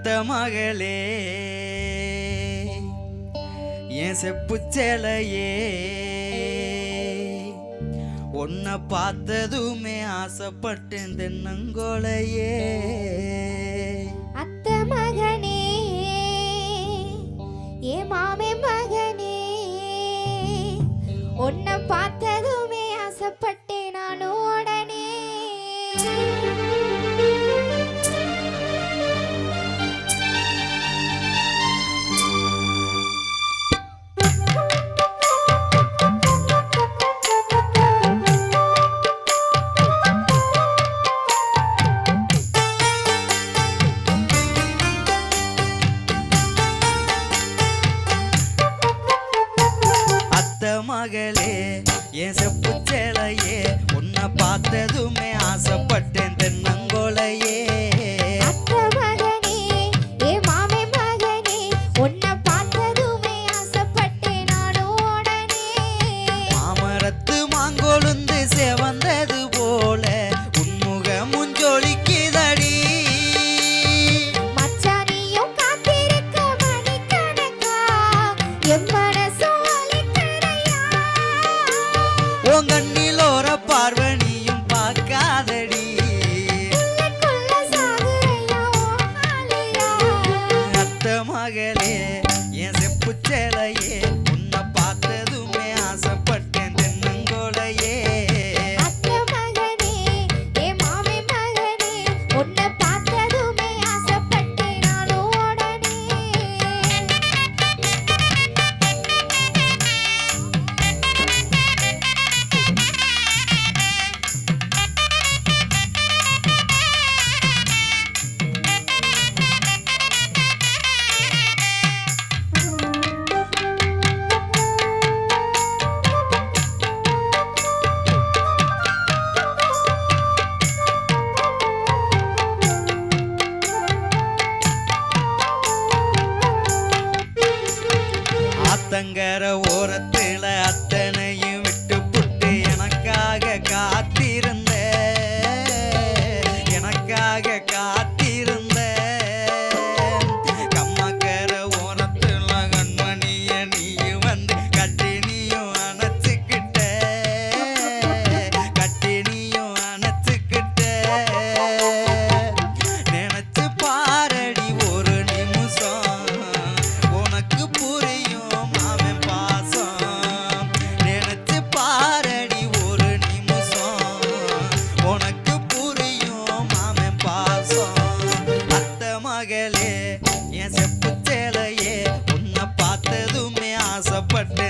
பெத்த மகளே. என் செப்புச்சலையே. உன்னை பார்த்ததுமே ஆசைப்பட்டேன் தென்னங்கோலையே அத்த மகனே ஏ மாமே மகனே. உன்னை பார்த்ததுமே ஆசைப்பட்டேன் நானும் உடனே. எம்மன பெறவும் perfect.